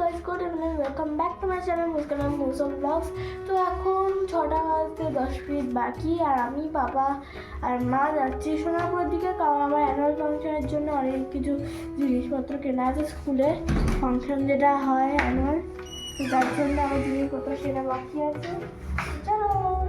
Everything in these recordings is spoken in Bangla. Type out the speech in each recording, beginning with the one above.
Guys good evening welcome back to my channel মুসকানাম Mousum vlogs তো এখন ছটা বাজতে দশ মিনিট বাকি, আর আমি, বাবা আর মা যাচ্ছি সোনারপুরের দিকে। কারণ আমার অ্যানুয়াল ফাংশনের জন্য অনেক কিছু জিনিসপত্র কেনা আছে স্কুলে। ফাংশন যেটা হয় অ্যানুয়াল তো তার জন্য আমার জিনিসপত্র কেনা বাকি আছে। চলো।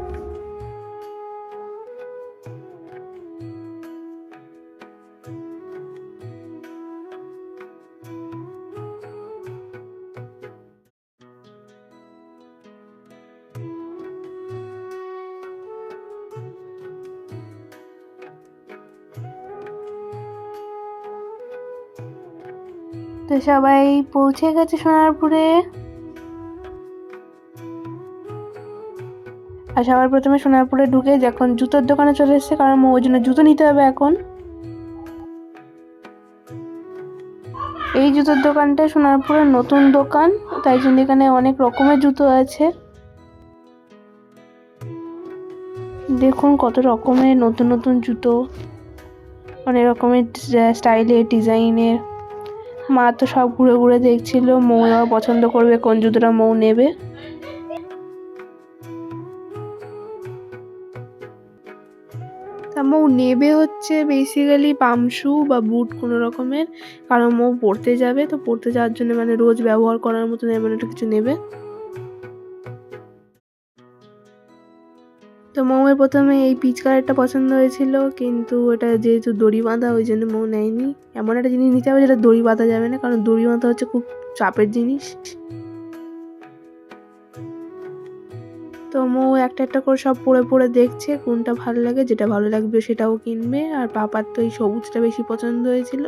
তো সবাই পৌঁছে গেছে সোনারপুরে। আর সবার প্রথমে সোনারপুরে ঢুকে যখন জুতোর দোকানে চলে এসেছে, কারণ ওই জন্য জুতো নিতে হবে এখন। এই জুতোর দোকানটা সোনারপুরের নতুন দোকান, তাই জন্য এখানে অনেক রকমের জুতো আছে। দেখুন কত রকমের নতুন নতুন জুতো। অনেক রকমের স্টাইলের, ডিজাইনের। মা তো সব ঘুরে ঘুরে দেখছিল, মৌ এবার পছন্দ করবে, কোন জুতোটা মৌ নেবে। মৌ নেবে হচ্ছে বেসিক্যালি পামশু বা বুট কোনো রকমের, কারণ মৌ পড়তে যাবে, তো পড়তে যাওয়ার জন্য মানে রোজ ব্যবহার করার মতো এমন একটা কিছু নেবে। তো মৌয়ের প্রথমে এই পিচ কালারটা পছন্দ হয়েছিল, কিন্তু ওটা যেহেতু দড়ি বাঁধা, ওই জন্য মৌ নেয়নি। এমন একটা জিনিস নিতে হবে যেটা দড়ি বাঁধা যাবে না, কারণ দড়ি বাঁধা হচ্ছে খুব চাপের জিনিস। তো মৌ একটা একটা করে সব পড়ে পড়ে দেখছে, কোনটা ভালো লাগে, যেটা ভালো লাগবে সেটাও কিনবে। আর পাপার তো এই সবুজটা বেশি পছন্দ হয়েছিল।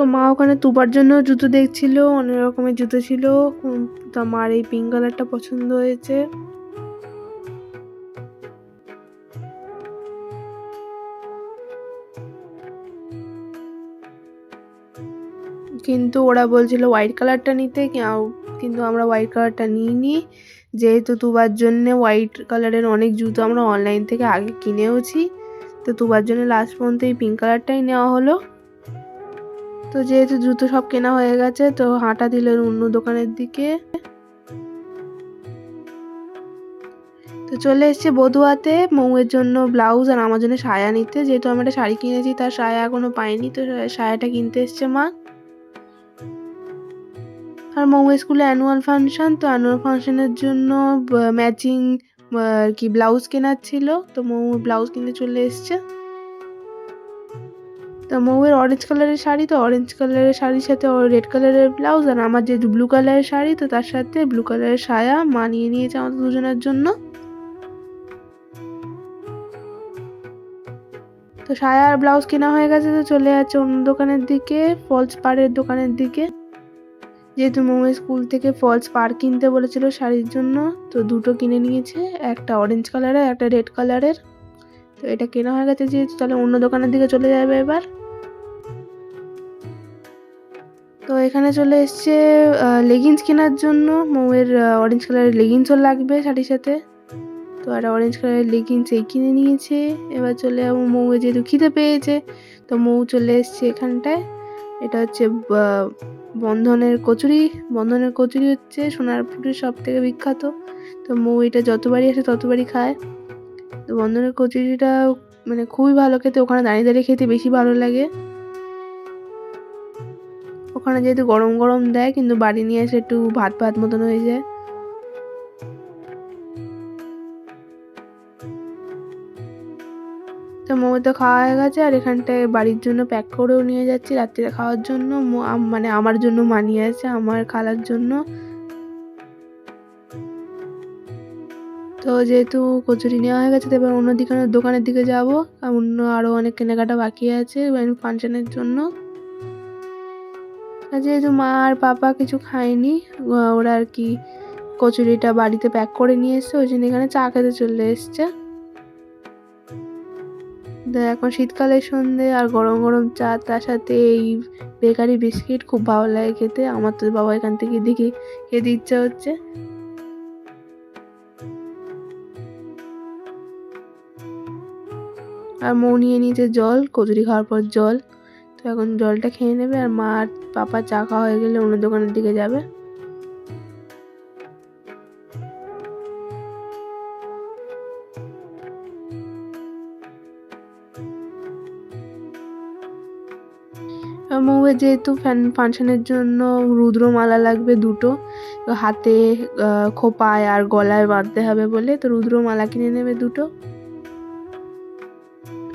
তো মা ওখানে তুবার জন্য জুতো দেখছিল, অনেক রকমের জুতো ছিল। তো মার এই পিঙ্ক কালারটা পছন্দ হয়েছে। কিন্তু ওরা বলছিল হোয়াইট কালারটা নিতে কিন্তু আমরা হোয়াইট কালারটা নিইনি। যেহেতু তুবার জন্য হোয়াইট কালারের অনেক জুতো আমরা অনলাইন থেকে আগে কিনেওছি, তো তুবার জন্য লাস্ট পর্যন্ত এই পিঙ্ক কালারটাই নেওয়া হলো। তো যেহেতু জুতো সব কেনা হয়ে গেছে, তো হাঁটা দিলেন অন্য দোকানের দিকে। তো চলে এসছে বধুয়াতে, মৌয়ের জন্য ব্লাউজ আর আমার জন্য সায়া নিতে। যেহেতু আমি একটা শাড়ি কিনেছি, তার সায়া এখনও পাইনি, তো সায়াটা কিনতে এসছে মা। আর মৌয়ের স্কুলে অ্যানুয়াল ফাংশন তো অ্যানুয়াল ফাংশনের জন্য ম্যাচিং কি ব্লাউজ কেনার ছিল। তো মৌ ব্লাউজ কিনতে চলে এসছে। তো মৌয়ের অরেঞ্জ কালারের শাড়ি, তো অরেঞ্জ কালারের শাড়ির সাথে রেড কালারের ব্লাউজ আর আমার যেহেতু ব্লু কালারের শাড়ি, তো তার সাথে ব্লু কালারের সায়া মানিয়ে নিয়েছে আমাদের দুজনের জন্য। তো সায়া আর ব্লাউজ কেনা হয়ে গেছে, তো চলে যাচ্ছে অন্য দোকানের দিকে ফলস পাড়ের দোকানের দিকে। যেহেতু মৌয়ের স্কুল থেকে ফলস পার কিনতে বলেছিল শাড়ির জন্য, তো দুটো কিনে নিয়েছে, একটা অরেঞ্জ কালারের একটা রেড কালারের তো এটা কেনা হয়ে গেছে যেহেতু, তাহলে অন্য দোকানের দিকে চলে যাবে এবার। তো এখানে চলে এসছে লেগিংস কেনার জন্য। মৌয়ের অরেঞ্জ কালারের লেগিংসও লাগবে শাড়ির সাথে। তো আর অরেঞ্জ কালারের লেগিংস এই কিনে নিয়েছে। এবার চলে যাব মৌয়ে, যেহেতু খিদে পেয়েছে, তো মৌ চলে এসছে এখানটায়। এটা হচ্ছে বন্ধনের কচুরি। বন্ধনের কচুরি হচ্ছে সোনারপুরের সব থেকে বিখ্যাত। তো মৌ এটা যতবারই আসে ততবারই খায়। তো বন্ধনের কচুরিটা মানে খুবই ভালো খেতে, ওখানে দাঁড়িয়ে দাঁড়িয়ে খেতে বেশি ভালো লাগে। ওখানে যেহেতু গরম গরম দেয়, কিন্তু বাড়ি নিয়ে এসে একটু ভাত ভাত মতন হয়ে যায়। তো মোমো তো খাওয়া হয়ে গেছে, আর এখানটায় বাড়ির জন্য প্যাক করেও নিয়ে যাচ্ছি রাত্রিরে খাওয়ার জন্য। মানে আমার জন্য মানিয়ে আছে, আমার খালার জন্য। তো যেহেতু কচুরি নেওয়া হয়ে গেছে এবার অন্য দিকে দোকানের দিকে যাব। অন্য আরও অনেক কেনাকাটা বাকি আছে ফাংশনের জন্য। যেহেতু মা আর পাপা কিছু খায়নি ওরা আর কি কচুরিটা বাড়িতে প্যাক করে নিয়ে এসছে, ওই জন্য এখানে চা খেতে চলে এসছে। এখন শীতকালের সন্ধে আর গরম গরম চা, তার সাথে এই বেকারি বিস্কিট খুব ভালো লাগে খেতে। আমার তো বাবা এখান থেকে দেখি, খেতে ইচ্ছা হচ্ছে। আর মৌ নিয়ে নিয়েছে জল, কচুরি খাওয়ার পর জল। তো এখন জলটা খেয়ে নেবে আর মা আর পাপা চা খাওয়া হয়ে গেলে অন্য দোকানের দিকে যাবে। মৌয়ের যেহেতু ফ্যান ফাংশনের জন্য রুদ্রমালা লাগবে দুটো হাতে খোপায় আর গলায় বাঁধতে হবে বলে, তো রুদ্রমালা কিনে নেবে দুটো।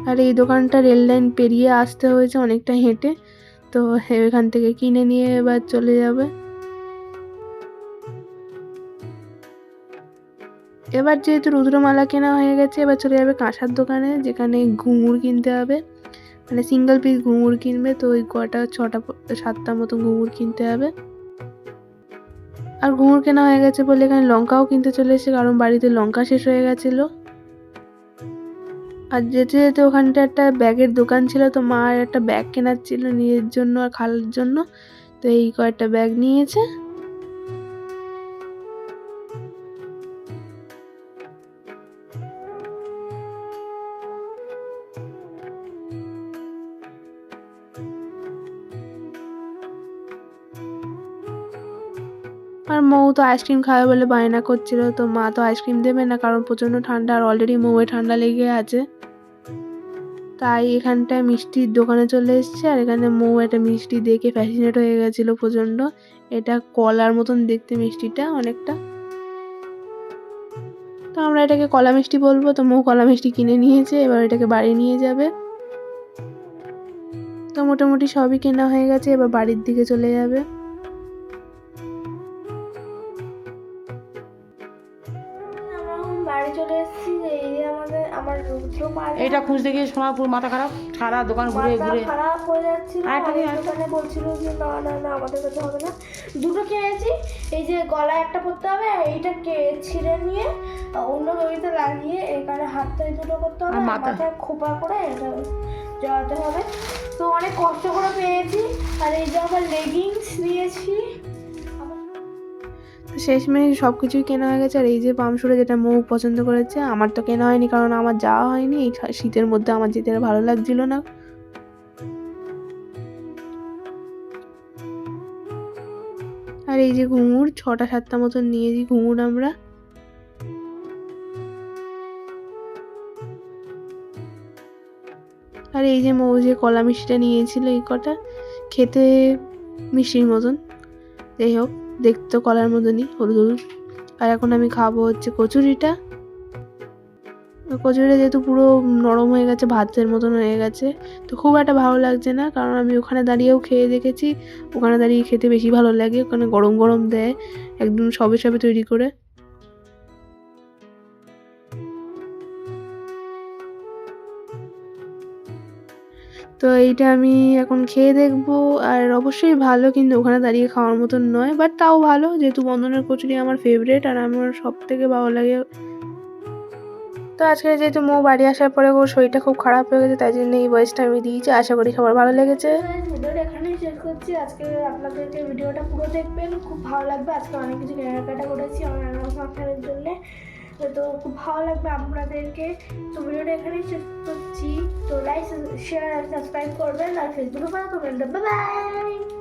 আর এই দোকানটা রেল লাইন পেরিয়ে আসতে হয়েছে অনেকটা হেঁটে। তো এখান থেকে কিনে নিয়ে এবার চলে যাবে। এবার যেহেতু রুদ্রমালা কেনা হয়ে গেছে, এবার চলে যাবে কাঁসার দোকানে, যেখানে ঘুঙুর কিনতে হবে। মানে সিঙ্গেল পিস ঘুঙুর কিনবে, তো ওই কটা, ছটা, সাতটা মতো ঘুঙুর কিনতে হবে। আর ঘুঙুর কেনা হয়ে গেছে বলে এখানে লঙ্কাও কিনতে চলে এসেছে, কারণ বাড়িতে লঙ্কা শেষ হয়ে গেছিল। আর যেতে যেতে ওখানটা একটা ব্যাগের দোকান ছিল, তো মার একটা ব্যাগ কেনার ছিল নিজের জন্য আর খালার জন্য। তো এই কয়েকটা ব্যাগ নিয়েছে। আর মৌ তো আইসক্রিম খাবে বলে বায়না করছিল, তো মা তো আইসক্রিম দেবে না, কারণ প্রচণ্ড ঠান্ডা আর অলরেডি মৌয়ে ঠান্ডা লেগে আছে। তাই এখানটায় মিষ্টির দোকানে চলে এসেছে, আর এখানে মৌ একটা মিষ্টি দেখে ফ্যাসিনেট হয়ে গেছিল প্রচণ্ড। এটা কলার মতন দেখতে মিষ্টিটা অনেকটা। তো আমরা এটাকে কলা মিষ্টি বলব, তো মৌ কলা মিষ্টি কিনে নিয়েছে, এবার এটাকে বাড়ি নিয়ে যাবে। তো মোটামুটি সবই কেনা হয়ে গেছে, এবার বাড়ির দিকে চলে যাবে। বাড়ি চলে এসেছি এই যে আমাদের আমার রুদ্র মালা এইটা খুঁজতে গিয়ে সোনাপুর মাথা খারাপ সারা দোকান ঘুরে ঘুরে। খারাপ হয়ে যাচ্ছিল আর দোকানে বলছিল যে না না না আমাদের কাছে হবে না। দুটো কিনেছি এই যে গলায় একটা পরতে হবে আর এইটা কে ছিঁড়ে নিয়ে অন্য দড়িতে লাগিয়ে এখানে হাতটা দুটো করতে হবে মাথায় খোপা করে এটা জড়াতে হবে। তো অনেক কষ্ট করে পেয়েছি আর এই যে আমার লেগিংস নিয়েছি। শেষমেশ সব কিছুই কেনা হয়ে গেছে। আর এই যে পামসুরে যেটা মৌ পছন্দ করেছে, আমার তো কেনা হয়নি কারণ আমার যাওয়া হয়নি। এই শীতের মধ্যে আমার যেতে ভালো লাগছিল না। আর এই যে ঘুঙুর, ছটা সাতটা মতন নিয়েছি ঘুঙুর আমরা। আর এই যে মৌ যে কলা মিষ্টিটা নিয়েছিল এই কটা, খেতে মিষ্টির মতন। যাই হোক। দেখতে কলার মতনই, হলুদ হলুদ। আর এখন আমি খাব হচ্ছে কচুরিটা। কচুরিটা যেহেতু পুরো নরম হয়ে গেছে, ভাতের মতন হয়ে গেছে, তো খুব একটা ভালো লাগছে না, কারণ আমি ওখানে দাঁড়িয়েও খেয়ে দেখেছি। ওখানে দাঁড়িয়ে খেতে বেশি ভালো লাগে, ওখানে গরম গরম দেয়, একদম সবে সবে তৈরি করে। তো এইটা আমি এখন খেয়ে দেখব। আর অবশ্যই ভালো কিন্তু ওখানে দাঁড়িয়ে খাওয়ার মতন নয় বাট তাও ভালো যেহেতু বন্ধনের কচুরি আমার ফেভারেট আর আমার সব থেকে ভালো লাগে। তো আজকে যেহেতু মো বাড়ি আসার পরে ওর শরীরটা খুব খারাপ হয়ে গেছে, তাই জন্য এই ভয়েসটা আমি দিয়েছি, আশা করি সবার ভালো লেগেছে। ভিডিওটা পুরো দেখবেন, খুব ভালো লাগবে। আজকে অনেক কিছু কেনাকাটা করেছি আমার জন্য। তো খুব ভালো লাগবে আপনাদেরকে। তো ভিডিওটা এখানেই শেষ করছি। তো লাইক শেয়ার আর সাবস্ক্রাইব করবেন আর ফেসবুকে ফলো করবেন। বাই